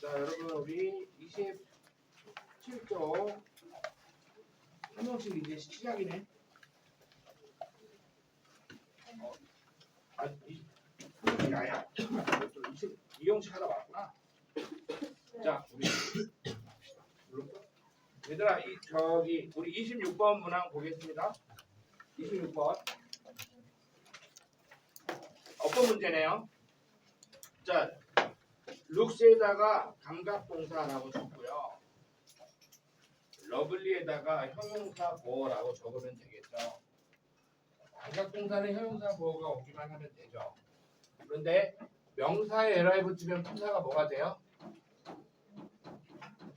자, 여러분 우리 27조 한 명씩 이제 시작이네. 어, 아, 이, 야야. 또 20, 이형식 하다 왔구나. 자, 우리? 얘들아, 이, 저기 우리 26번 문항 보겠습니다. 26번. 어떤 문제네요? 자, 룩스에다가 감각동사라고 적고요. 러블리에다가 형용사 보어라고 적으면 되겠죠. 감각동사는 형용사 보어가 오기만 하면 되죠. 그런데 명사에 에러에 붙이면 품사가 뭐가 돼요?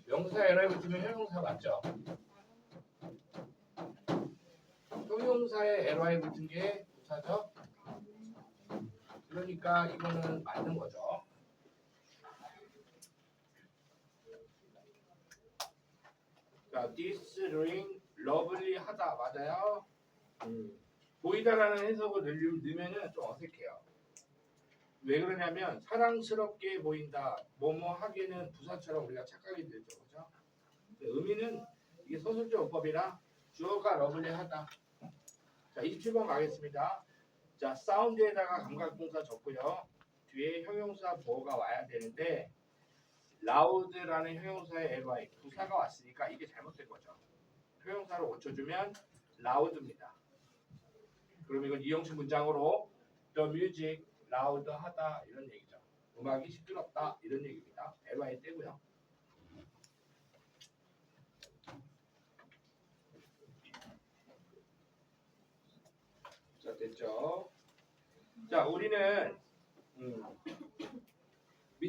명사에 에러에 붙이면 형용사 맞죠? 형용사에 에러에 붙은 게 부사죠? 그러니까 이거는 맞는 거죠. 자, this ring lovely 하다 맞아요? 음. 보이다라는 해석을 넣으- 넣으면은 좀 어색해요. 왜 그러냐면 사랑스럽게 보인다, 뭐뭐 하기는 부사처럼 우리가 착각이 되죠, 그죠? 의미는 이게 서술적 어법이라 주어가 러블리하다. 자, 27번 가겠습니다. 자, 사운드에다가 감각동사 적고요. 뒤에 형용사 보어가 와야 되는데 loud라는 형용사의 ly 부사가 왔으니까 이게 잘못된 거죠. 형용사를 고쳐주면 loud입니다. 그럼 이건 이형식 문장으로 the music loud 하다 이런 얘기죠. 음악이 시끄럽다 이런 얘기입니다. ly 떼고요. 자 됐죠. 자 우리는 음,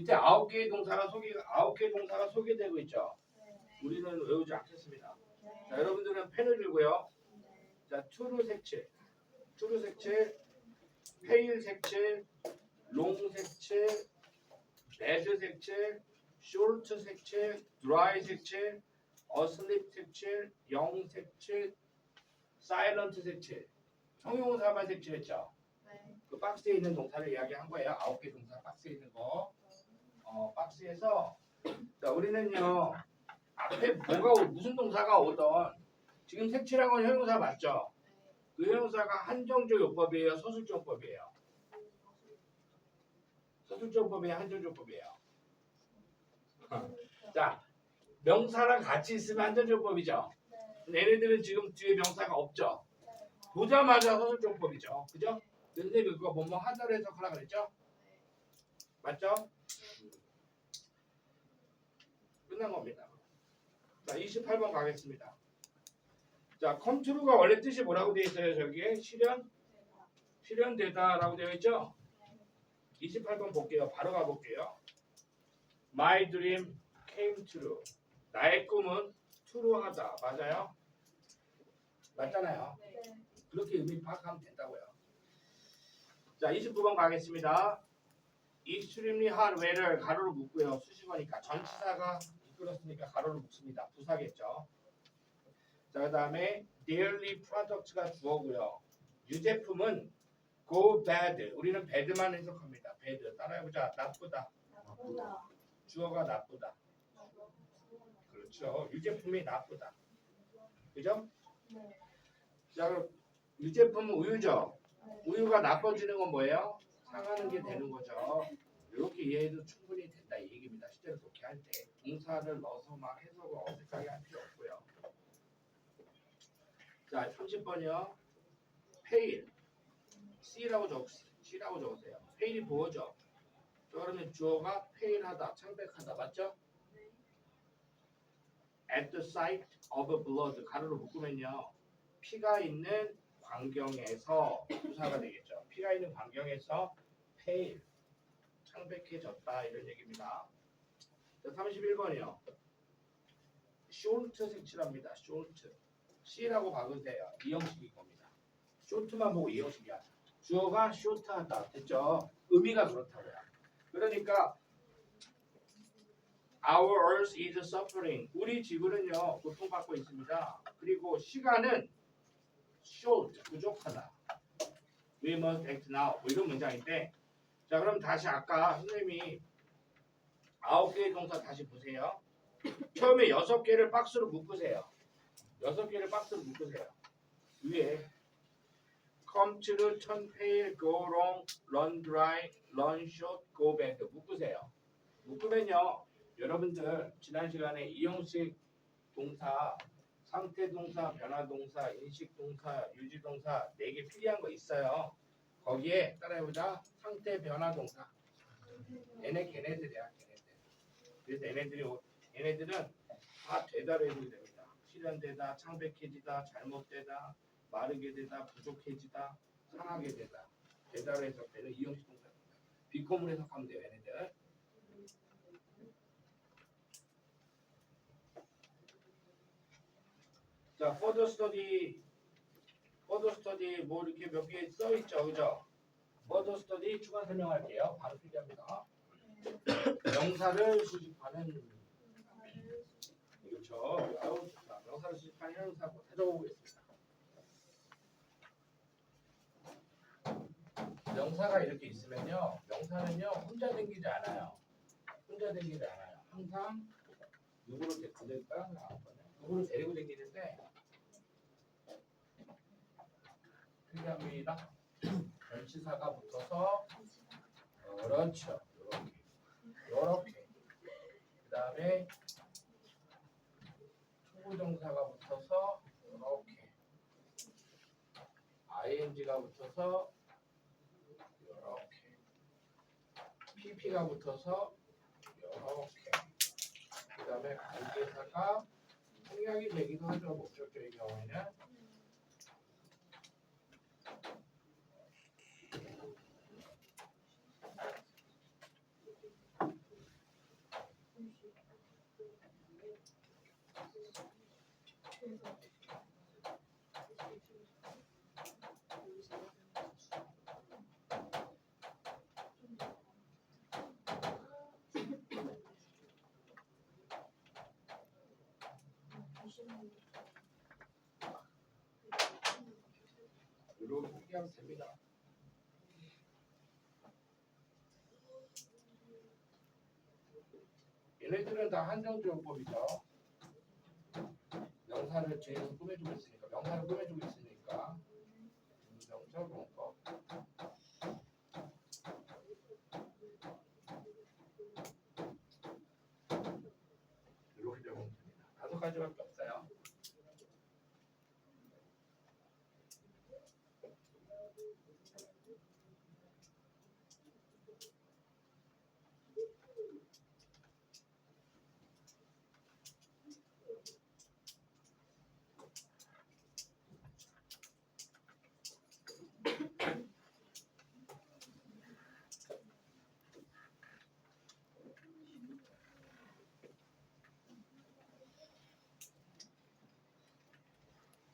밑에 아홉 개의 동사가 소개 아홉 개의 동사가 소개되고 있죠. 우리는 외우지 않겠습니다. 자 여러분들은 펜을 들고요. 자 투르 색칠, 투르 색칠, 페일 색칠, 롱 색칠, 레드 색칠, 쇼트 색칠, 드라이 색칠, 어슬립 색칠, 영 색칠, 사일런트 색칠, 형용사만 색칠했죠. 그 박스에 있는 동사를 이야기한 거예요. 아홉 개 동사 박스에 있는 거. 어, 박스에서 자, 우리는요 앞에 뭐가 오- 무슨 동사가 오던 지금 색칠한 건 형용사 맞죠? 그 형용사가 한정적 요법이에요, 서술적 요법이에요. 서술적 요법이에요, 한정적 요법이에요. 자, 명사랑 같이 있으면 한정적 요법이죠. 얘네들은 지금 뒤에 명사가 없죠. 보자마자 서술적 요법이죠, 그죠? 근데 그거 뭐뭐 하다로 해석하라 그랬죠? 맞죠? 끝난 겁니다. 자, 28번 가겠습니다. 자, 컨트루가 원래 뜻이 뭐라고 되어 있어요? 저기에 실현 실현되다라고 되어 있죠? 28번 볼게요. 바로 가볼게요. My dream came true. 나의 꿈은 true하다. 맞아요? 맞잖아요. 그렇게 의미 파악하면 된다고요. 자, 29번 가겠습니다. extremely hot weather 가로로 묶고요. 수식어니까 전치사가 이끌었으니까 가로로 묶습니다. 부사겠죠. 자, 그 다음에 daily product가 주어고요. 유제품은 go bad. 우리는 bad만 해석합니다. bad. 따라해보자. 나쁘다. 주어가 나쁘다. 그렇죠. 유제품이 나쁘다. 그죠? 자, 그럼 유제품은 우유죠. 우유가 나빠지는 건 뭐예요? 상하는 게 되는 거죠. 이렇게 이해해도 충분히 된다 이 얘기입니다. 실제로 그렇게 할 때 동사를 넣어서 막 해석을 어색하게 할 필요 없고요. 자, 30번이요. 페일 C라고 적 C라고 적으세요. 페일이 뭐죠? 자, 그러면 주어가 페일하다, 창백하다, 맞죠? At the sight of blood 가로로 묶으면요. 피가 있는 광경에서 부사가 되겠죠. 피가 있는 광경에서 pale 창백해졌다 이런 얘기입니다. 자, 31번이요. short 색칠합니다. short C라고 박으세요. 이 형식인 겁니다. short만 보고 이 형식이야. 주어가 short하다 됐죠. 의미가 그렇다고요. 그러니까 our earth is suffering. 우리 지구는요 고통받고 있습니다. 그리고 시간은 short 부족하다. We must act now. 뭐 이런 문장인데 자 그럼 다시 아까 선생님이 아홉 개의 동사 다시 보세요. 처음에 여섯 개를 박스로 묶으세요. 여섯 개를 박스로 묶으세요. 위에 come to, turn pale, go wrong, run dry, run short, go back 묶으세요. 묶으면요. 여러분들 지난 시간에 이형식 동사, 상태 동사, 변화 동사, 인식 동사, 유지 동사 네 개 필요한 거 있어요. 거기에 따라해보자. 상태 변화 동사. 얘네 걔네들이야 걔네들. 그래서 얘네들이 오- 얘네들은 다 되다로 해주면 됩니다. 실현되다, 창백해지다, 잘못되다, 마르게 되다, 부족해지다, 상하게 되다. 되다로 해석되는 이형식 동사입니다. 비콤을 해석하면 돼요 얘네들. 자, further study, further study 뭐 이렇게 몇 개 써 있죠, 그죠? further study 추가 설명할게요. 바로 필기합니다. 명사를 수집하는 그렇죠. 아우 좋다. 명사를 수집하는 형사 뭐 찾아보겠습니다. 명사가 이렇게 있으면요, 명사는요 혼자 생기지 않아요. 혼자 생기지 않아요. 항상 누구를 데리고 될까? 누구를 데리고 다니는데 필요합니다. 전치사가 붙어서 그렇죠. 이렇게 이렇게 그 다음에 초보정사가 붙어서 이렇게 ing가 붙어서 이렇게 pp가 붙어서 이렇게 그 다음에 관계사가 생략이 되기도 하죠. 목적적인 경우에는 이렇게 필기하면 됩니다. 얘네들은 다 한정조용법이죠. 명사를 뒤에서 꾸며주고 있으니까 명사를 꾸며주고 있으니까 한정조용법. 이렇게 적으면 됩니다. 다섯 가지밖에 없어요.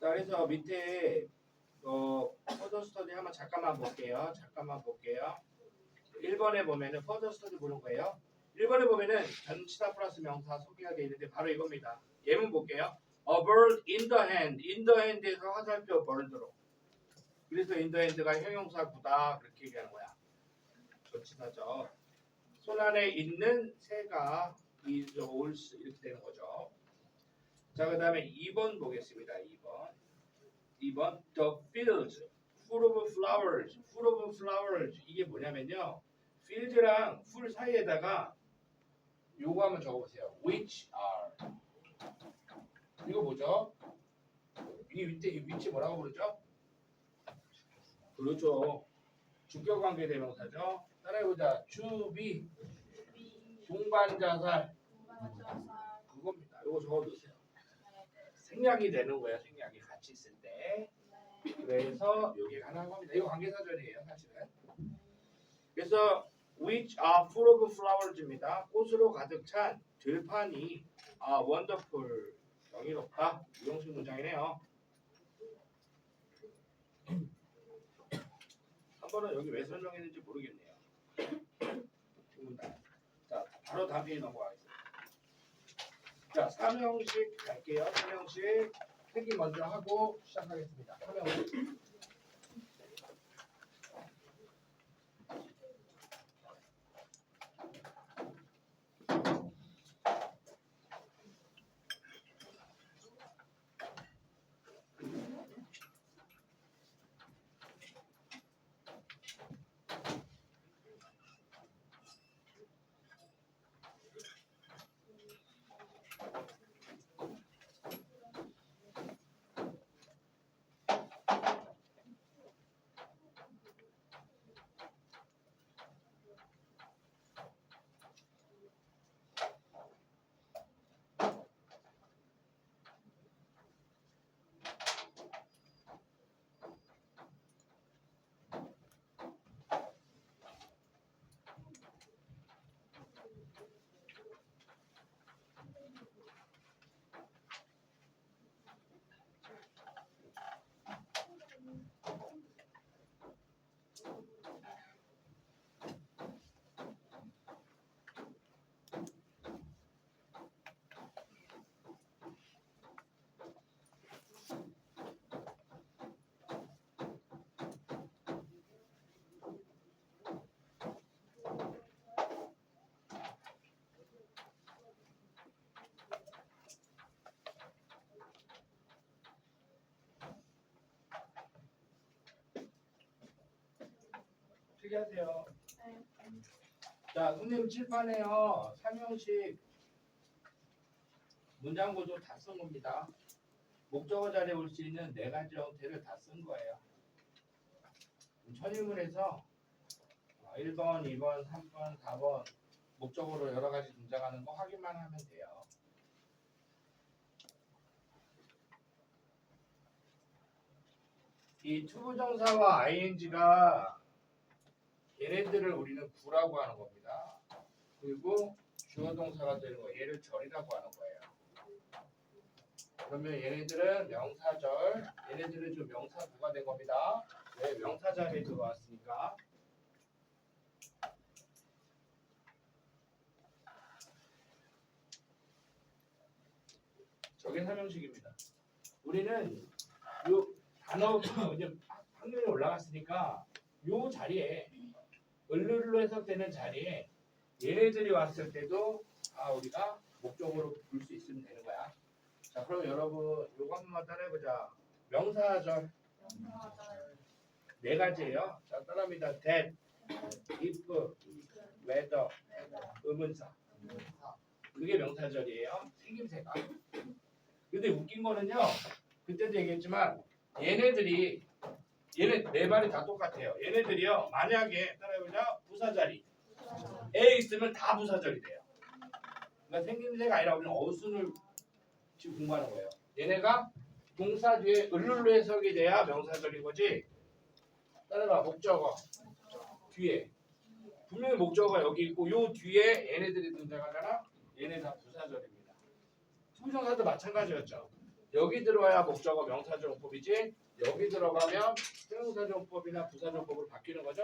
자, 그래서 밑에 어 퍼더 스터디 한번 잠깐만 볼게요. 잠깐만 볼게요. 1번에 보면은 퍼더 스터디 보는 거예요. 1번에 보면은 전치사 플러스 명사 소개가 되어 있는데 바로 이겁니다. 예문 볼게요. A bird in the hand. in the hand에서 화살표 bird로. 그래서 in the hand가 형용사구다 그렇게 얘기하는 거야. 전치사죠. 손 안에 있는 새가 is owls 이렇게 되는 거죠. 자, 그 다음에 2번 보겠습니다. 2번. 2번. The fields full of flowers. full of flowers. 이게 뭐냐면요. field랑 full 사이에다가 요거 한번 적어보세요. which are. 이거 뭐죠? 이 밑에 이 위치 뭐라고 부르죠? 그렇죠. 주격 관계 대명사죠. 따라해보자. be. 동반자살. 그겁니다. 요거 적어두세요. 생략이 되는 거예요. 생략이 같이 있을 때. 그래서 여기 가능한 겁니다. 이거 관계사절이에요, 사실은. 그래서 which are full of flowers입니다. 꽃으로 가득 찬 들판이 아 wonderful 영이롭다. 이형식 문장이네요. 한 번은 여기 왜 설명했는지 모르겠네요. 자, 바로 페이지 넘어가겠습니다. 자, 삼형식 갈게요. 삼형식 회기 먼저 하고 시작하겠습니다. 삼형식. 필기하세요. 네. 자, 선생님 칠판에요. 삼형식 문장 구조 다 쓴 겁니다. 목적어 자리에 올 수 있는 네 가지 형태를 다 쓴 거예요. 천일문에서 1번, 2번, 3번, 4번 목적어로 여러 가지 등장하는 거 확인만 하면 돼요. 이 투부정사와 ing가 얘네들을 우리는 구라고 하는 겁니다. 그리고 주어 동사가 되는 거 얘를 절이라고 하는 거예요. 그러면 얘네들은 명사절, 얘네들은 좀 명사구가 된 겁니다. 왜 명사절에 들어왔으니까. 저게 삼형식입니다. 우리는 요 단어 확률이 올라갔으니까 요 자리에 을룰로 해석되는 자리에 얘네들이 왔을 때도 아 우리가 목적으로 볼수 있으면 되는 거야. 자 그럼 여러분 요거 한 번만 따라해보자. 명사절 네 가지예요. 자 따라합니다. that, if, whether, 의문사. 그게 명사절이에요. 생김새가. 근데 웃긴 거는요. 그때도 얘기했지만 얘네들이 얘네 네 말이 다 똑같아요. 얘네들이요. 만약에 따라해보자 부사자리 에 있으면 다 부사절이 돼요. 그러니까 생김새가 아니라 우리는 어순을 지금 공부하는 거예요. 얘네가 동사 뒤에 을룰로 해석이 돼야 명사절인 거지. 따라봐 목적어 뒤에 분명히 목적어가 여기 있고 요 뒤에 얘네들이 등장하잖아. 얘네 다 부사절입니다. 투부정사도 마찬가지였죠. 여기 들어와야 목적어 명사절 용법이지 여기 들어가면 형용사절용법이나 부사절용법으로 바뀌는 거죠.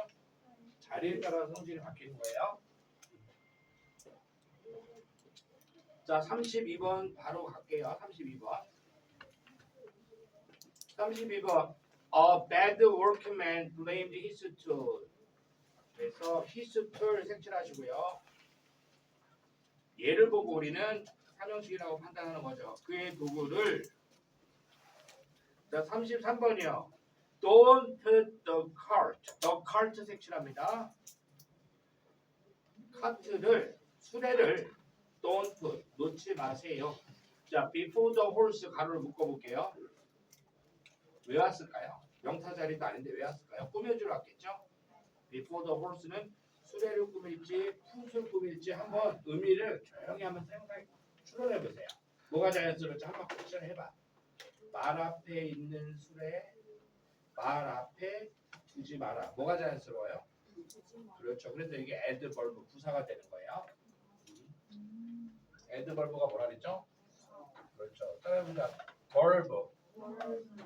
자리에 따라 성질이 바뀌는 거예요. 자, 32번 바로 갈게요. 32번. 32번. A bad workman blamed his tool. 그래서 his tool 색칠하시고요. 얘를 보고 우리는 삼형식이라고 판단하는 거죠. 그의 도구를 자, 33번이요. Don't put the cart. The cart 색칠합니다. 카트를 수레를 don't put 놓지 마세요. 자, before the horse 가로를 묶어 볼게요. 왜 왔을까요? 명사 자리도 아닌데 왜 왔을까요? 꾸며주러 왔겠죠? before the horse는 수레를 꾸밀지 풋을 꾸밀지 한번 의미를 조용히 한번 생각 추론해 보세요. 뭐가 자연스러울지 한번 퀘션해 봐. 말 앞에 있는 수레 말 앞에 두지 마라. 뭐가 자연스러워요? 그렇죠. 그래서 이게 adverb 부사가 되는 거예요. adverb가 뭐라 그랬죠? 그렇죠. 따라해보자. verb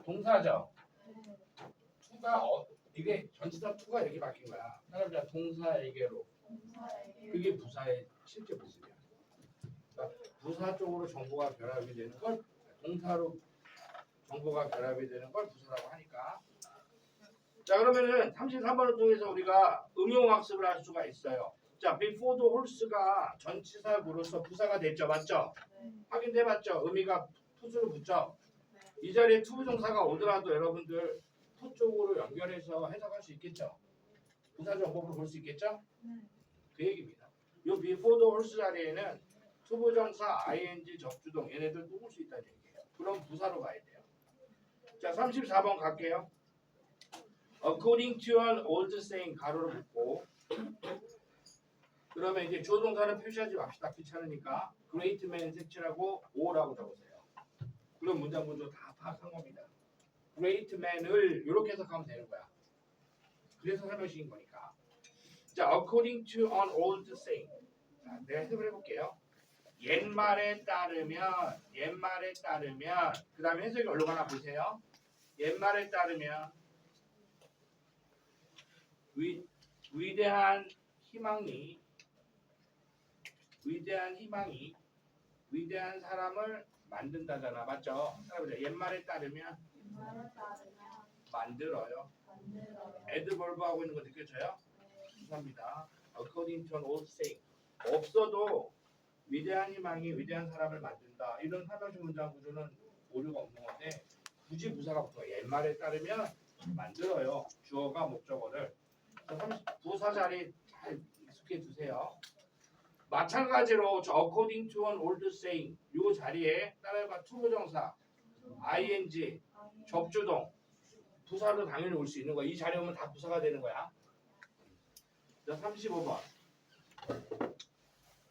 동사죠. 투가 어, 이게 전치사 투가 이렇게 바뀐 거야. 따라해보자. 동사에게로 그게 부사의 실제 모습이야. 그러니까 부사 쪽으로 정보가 결합이 되는 걸 동사로 정보가 결합이 되는 걸 부사라고 하니까. 자 그러면은 33번을 통해서 우리가 응용 학습을 할 수가 있어요. 자 before the horse가 전치사구로서 부사가 됐죠, 맞죠? 확인돼봤죠? 의미가 푸스로 붙죠. 이 자리에 투부정사가 오더라도 여러분들 푸 쪽으로 연결해서 해석할 수 있겠죠. 부사 정법으로 볼수 있겠죠? 그 얘기입니다. 요 before the horse 자리에는 투부정사, ing, 적주동 얘네들 또올수 있다는 얘기예요. 그럼 부사로 가야 돼요. 자 34번 갈게요. According to an old saying 가로를 묶고 그러면 이제 주어 동사는 표시하지 맙시다. 귀찮으니까 great man 색칠하고 o라고 적으세요. 그럼 문장 구조 다 파악한 겁니다. great man을 이렇게 해석하면 되는 거야. 그래서 설명식인 거니까. 자, according to an old saying. 자, 내가 해석을 해볼게요. 옛말에 따르면, 옛말에 따르면, 그 다음에 해석이 가나 보세요. 옛말에 따르면, 위, 위대한 희망이, 위대한 희망이, 위대한 사람을 만든다잖아. 맞죠? 따라보자. 옛말에 따르면 만들어요. 에드벌브 하고 있는 거 느껴져요? 죄송합니다. According to an old saying. 없어도 위대한 희망이 위대한 사람을 만든다. 이런 사명식 문장 구조는 오류가 없는 건데 굳이 부사가 붙어. 옛말에 따르면 만들어요. 주어가 목적어를. 부사 자리 잘 익숙해 두세요. 마찬가지로 저 according to an old saying 요 자리에 따라해봐 투부 정사 ing 접주동 부사도 당연히 올 수 있는 거야. 이 자리 오면 다 부사가 되는 거야. 35번.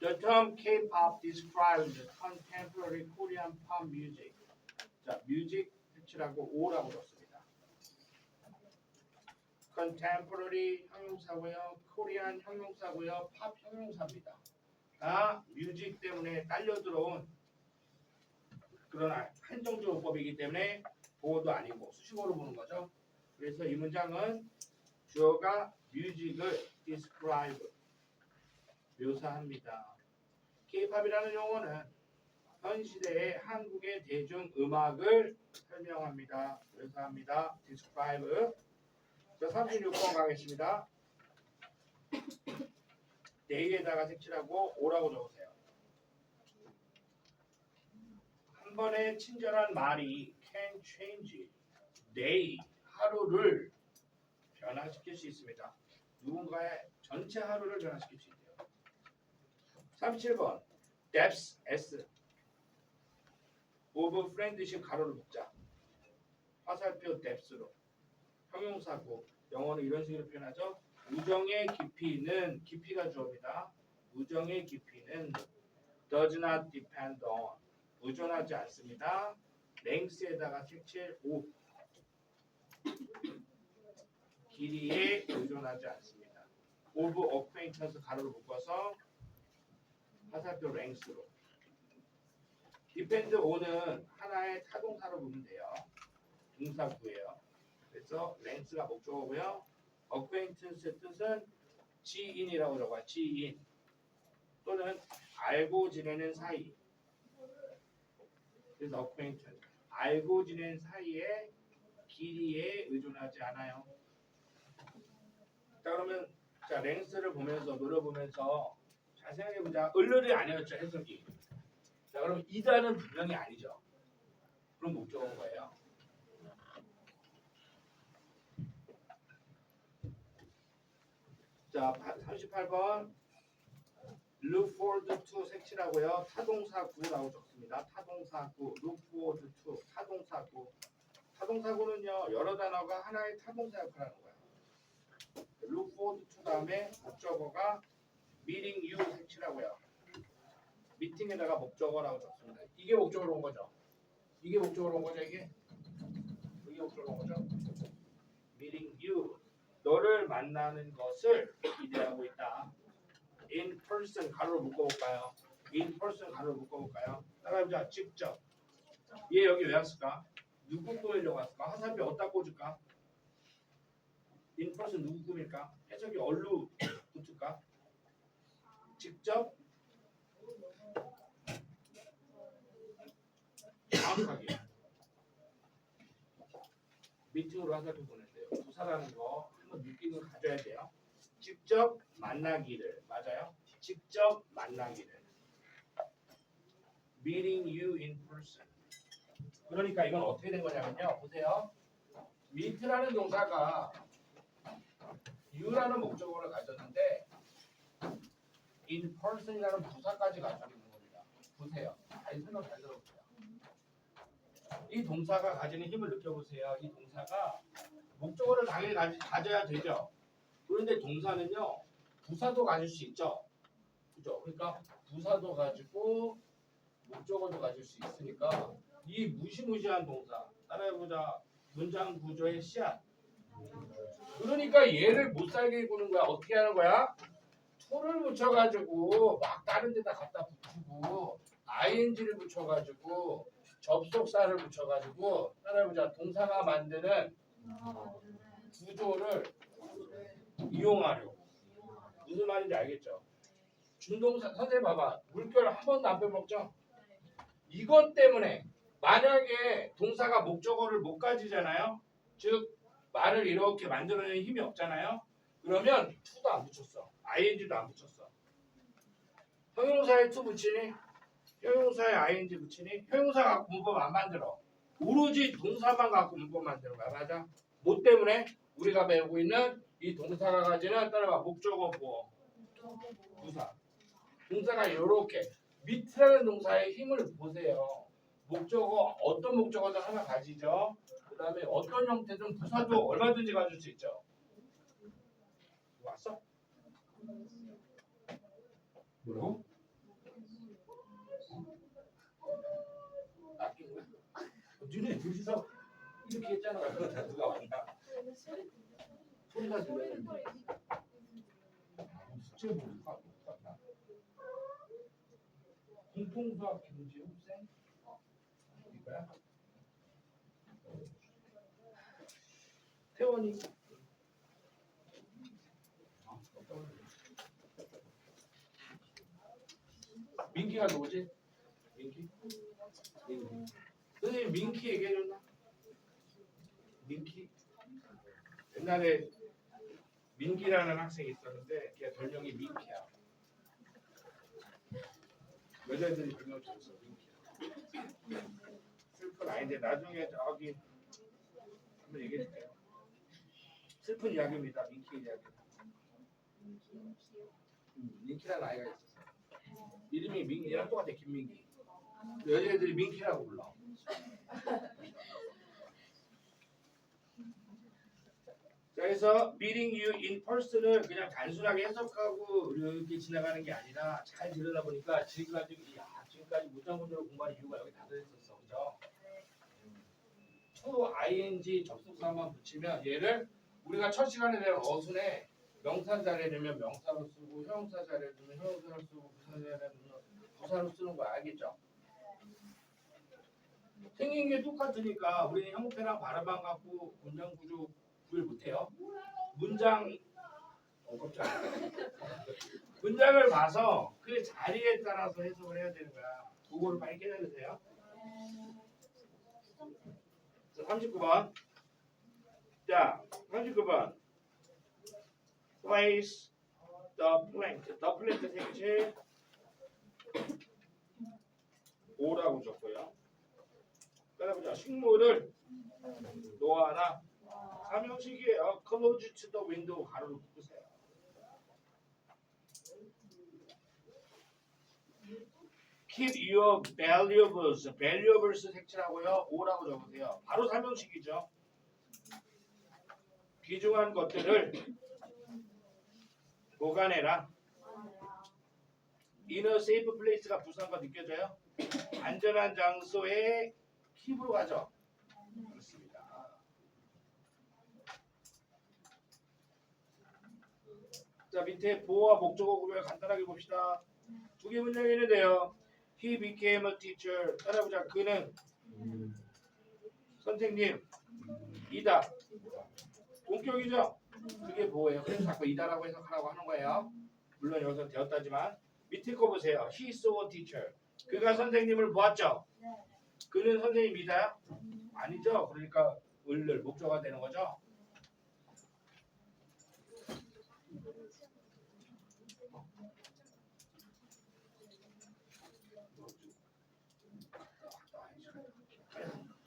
The term K-pop describes contemporary Korean pop music. 자, music 7하고 5라고 썼습니다. contemporary 형용사고요. 코리안 형용사고요. 팝 형용사입니다. 다 뮤직 때문에 딸려 들어온 그러나 한정적 어법이기 때문에 보어도 아니고 수식어로 보는 거죠. 그래서 이 문장은 주어가 뮤직을 describe 묘사합니다. K-팝이라는 용어는 현 시대의 한국의 대중 음악을 설명합니다. describe. 자, 36번 가겠습니다. 데이에다가 색칠하고 오라고 적으세요. 한 번에 친절한 말이 can change day 하루를 변화시킬 수 있습니다. 누군가의 전체 하루를 변화시킬 수 있대요. 37번 depth s of friendship 가로를 묶자. 화살표 depth로 형용사고 영어는 이런 식으로 표현하죠. 우정의 깊이는 깊이가 주어입니다. 우정의 깊이는 does not depend on 의존하지 않습니다. length에다가 색칠 5 길이에 의존하지 않습니다. of acquaintance 가로를 묶어서 화살표 length로 depend on은 하나의 타동사로 보면 돼요. 동사구예요. 그래서 length가 목적어고요. acquaintance 뜻은 지인이라고 적어요. 지인 또는 알고 지내는 사이. 그래서 acquaintance 알고 지낸 사이에 길이에 의존하지 않아요. 자 그러면 자 랭스를 보면서 노려보면서 잘 생각해보자. 을르이 아니었죠 해석이. 자 그럼 이다는 분명히 아니죠. 그럼 목적어인 거예요. 자 38번 look forward to 색칠하고요. 타동사구라고 적습니다. 타동사구 look forward to 타동사구 타동사구는요 여러 단어가 하나의 타동사 역할을 하는 거예요. forward to 다음에 목적어가 meeting you 색칠하고요. 미팅에다가 목적어라고 적습니다. 이게 목적어로 온 거죠. 이게 목적어로 온 거죠 이게. 이게 목적어로 온 거죠. meeting you 너를 만나는 것을 기대하고 있다. in person 가로로 묶어볼까요? in person 가로로 묶어볼까요? 따라해보자. 직접. 얘 여기 왜 왔을까? 누구 꾸미려고 왔을까? 화살표 어디다 꽂을까? in person 누구 꾸밀까? 해석이 얼루 붙을까? 직접 정확하게 미팅으로 화살표 보내세요. 부사라는 거 한번 느낌을 가져야 돼요. 직접 만나기를 맞아요. 직접 만나기를 meeting you in person. 그러니까 이건 어떻게 된 거냐면요. 보세요. meet라는 동사가 you라는 목적어를 가졌는데 in person이라는 부사까지 가지고 있는 겁니다. 보세요. 잘 생각 잘 들어보세요. 이 동사가 가지는 힘을 느껴보세요. 이 동사가 목적어를 당연히 가져야 되죠. 그런데 동사는요 부사도 가질 수 있죠. 그죠? 그러니까 부사도 가지고 목적어도 가질 수 있으니까 이 무시무시한 동사 따라해보자 문장 구조의 씨앗. 그러니까 얘를 못 살게 구는 거야. 어떻게 하는 거야? to를 붙여가지고 막 다른 데다 갖다 붙이고 ing를 붙여가지고 접속사를 붙여가지고 따라해보자 동사가 만드는 구조를 이용하려고. 무슨 말인지 알겠죠? 준동사 선생님 봐봐. 물결 한 번도 안 빼먹죠? 이것 때문에 만약에 동사가 목적어를 못 가지잖아요? 즉 말을 이렇게 만들어내는 힘이 없잖아요? 그러면 to도 안 붙였어. ing도 안 붙였어. 형용사에 to 붙이니 형용사에 ing 붙이니 형용사 갖고 문법 안 만들어 오로지 동사만 갖고 문법 만드는 거야 맞아? 뭐 때문에 우리가 배우고 있는 이 동사가 가지는 따라봐 목적어 보어 부사. 동사가 이렇게 밑이라는 동사의 힘을 보세요. 목적어 어떤 목적어든 하나 가지죠. 그 다음에 어떤 형태든 부사도 얼마든지 가질 수 있죠. 왔어? 뭐라고? 낚인 거야? 니네 둘이서 이렇게 했잖아. 그거 다 누가 왔나? 소리가 들렸는데. 숙제 보니까 똑같다. 공통수학 김지우 쌤? 이거야? 태원이 아, 민기가 누구지? 민기? 민기. 선생님 민키 얘기해줬나? 민키? 옛날에 민기라는 학생이 있었는데 걔 별명이 민키야. 여자애들이 별명 줬어 민키야. 슬픈 아이인데 나중에 저기 한번 얘기해줄게요. 슬픈 이야기입니다. 민키 이야기. 음, 민키라는 아이가 있었어. 이름이 민 얘랑 똑같아 김민기. 여자애들이 민키라고 불러. 자, 그래서 meeting you in person을 그냥 단순하게 해석하고 이렇게 지나가는 게 아니라 잘 들여다 보니까 지금까지 야, 지금까지 문장문으로 공부한 이유가 여기 다 들어있었어, 그죠? to ing 접속사만 붙이면 얘를 우리가 첫 시간에 배운 어순에 명사 넣으면 명사로 쓰고 자리에 넣으면 형용사로 쓰고 부사 넣으면 부사로 쓰는 거 알겠죠? 생긴 게 똑같으니까 우리는 형태랑 발음만 갖고 문장 구조 구별 못해요. 문장 어 깜짝이야. 문장을 봐서 그 자리에 따라서 해석을 해야 되는 거야. 그거를 빨리 깨달으세요. 자, 39번. 자, 39번. Place the plant. The plant 색칠 오라고 줬고요. 따라보자. 식물을 놓아라. 삼형식이에요. Close to the window 가로로 묶으세요. Keep your valuables, valuables 색칠하고요. 오라고 적으세요. 바로 삼형식이죠. 귀중한 것들을 보관해라. In a safe place가 부산과 느껴져요? 안전한 장소에 킵으로 가죠. 그렇습니다. 자 밑에 보호와 목적어 구별 간단하게 봅시다. 두 개 문장이 있는데요. He became a teacher. 따라보자. 그는 선생님 이다. 본격이죠. 그게 보호예요. 그래서 자꾸 이다라고 해석하라고 하는 거예요. 물론 여기서 되었다지만 밑에 거 보세요. He saw a teacher. 그가 선생님을 보았죠. 그는 선생님이다? 아니죠. 그러니까 을을 목적어가 되는 거죠.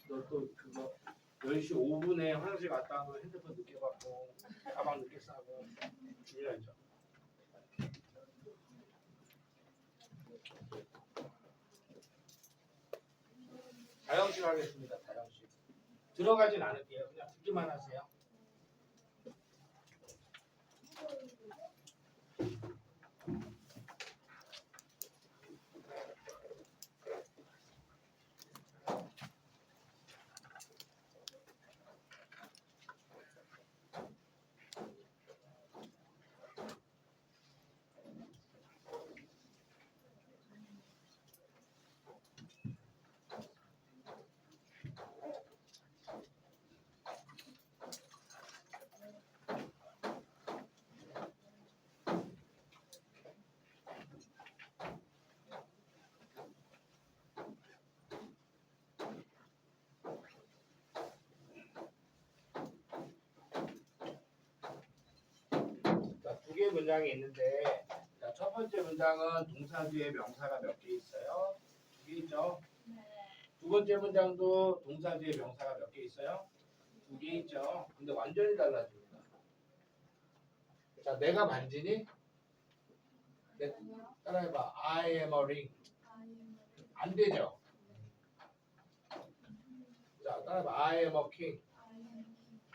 너 또 그거 10시 5분에 화장실 갔다 하면 핸드폰 늦게 받고 가방 늦게 싸고 중요하죠. 다영식 하겠습니다. 다영식. 들어가진 않을게요. 그냥 듣기만 하세요. 자, 두 개의 문장이 있는데 자, 첫 번째 문장은 동사 뒤에 명사가 몇 개 있어요? 두 개 있죠? 두 번째 문장도 동사 뒤에 명사가 몇 개 있어요? 두 개 있죠. 근데 완전히 달라집니다. 자, 내가 반지니? 내, 따라해봐. I am a ring. 안 되죠? 자, 따라해봐. I am a king.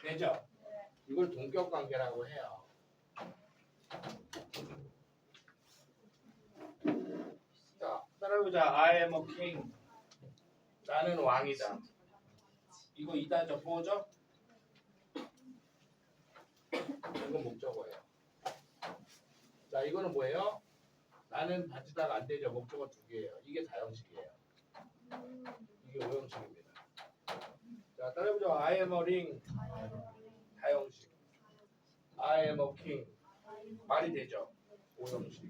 되죠? 이걸 동격 관계라고 해요. 자, 따라 해보자. I am a king. 나는 왕이다. 이거 이다죠? 보죠? 이건 목적어예요. 자, 이거는 뭐예요? 나는 반지다가 안 되죠. 목적어 두 개예요. 이게 다형식이에요. 이게 오형식입니다. 자, 따라해보죠. I am a ring. 다형식. I am a king. 말이 되죠. 오형식.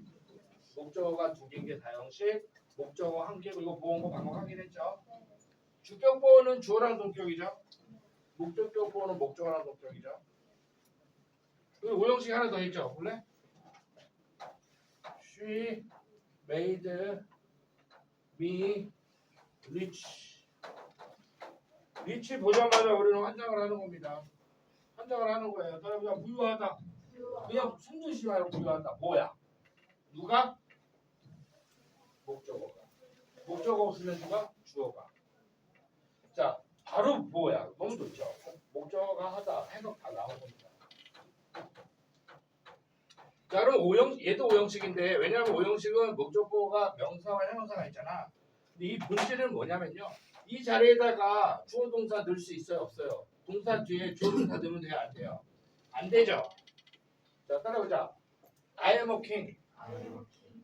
목적어가 두 개인 게 다형식. 목적어 한 개고 이거 보험고 방금 확인했죠. 주격보어는 주어랑 동격이죠. 목적격보어는 목적어랑 동격이죠. 그 오형식 하나 더 있죠. 볼래? She made me rich. rich 보자마자 우리는 환장을 하는 겁니다. 환장을 하는 거예요. 따라 그냥 부유하다. 그냥 말고 부유하다. 뭐야? 누가? 목적어가. 목적어 없으면 누가? 주어가. 자, 바로 뭐야? 너무 좋죠. 목적어가 하다 해석 다 나온 겁니다. 자, 그럼 오형 얘도 오형식인데 왜냐하면 오형식은 목적어가 명사와 형용사가 있잖아. 근데 이 본질은 뭐냐면요. 이 자리에다가 주어 동사 넣을 수 있어요, 없어요? 동사 뒤에 주어 동사 넣으면 돼요, 안 돼요? 안 되죠. 자, 따라보자. I am a king.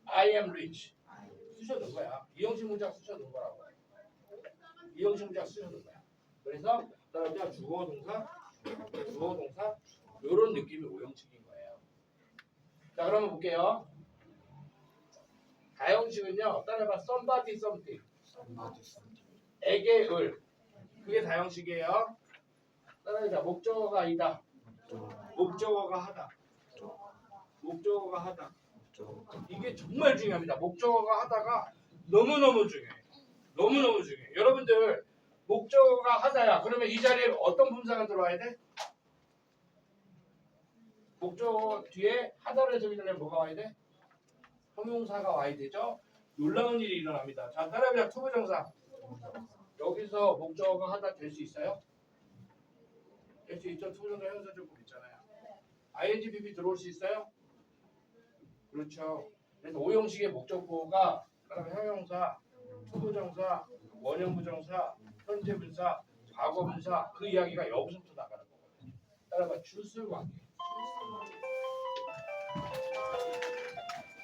I am rich. 쓰셔둔 거야. 이형식 문장 쓰셔둔 거라고. 이형식 문장 쓰셔둔 거야. 그래서 따라보자. 주어 동사, 주어 동사 이런 느낌이 오형식인 거예요. 자, 그러면 볼게요. 다형식은요. 따라봐. somebody something. 에게 을. 그게 다형식이에요. 따라해자. 목적어가 이다. 목적어가 하다. 목적어가 하다. 이게 정말 중요합니다. 목적어가 하다가 너무너무 중요해요. 너무너무 중요해요. 여러분들 목적어가 하다야. 그러면 이 자리에 어떤 분사가 들어와야 돼? 목적어 뒤에 하다를 해석이 되려면 뭐가 와야 돼? 형용사가 와야 되죠? 놀라운 일이 일어납니다. 자, 따라해보자. 투부정사. 여기서 목적어가 하다 될 수 있어요? 될 수 있죠. 투부정사 형사적법 있잖아요. ing, bb 들어올 수 있어요? 그렇죠. 그래서 오형식의 목적보가 그다음에 형용사, 투부정사, 원형부정사, 현재분사, 과거분사 그 이야기가 여기서부터 나가는 거거든요. 따라봐 주술 관계.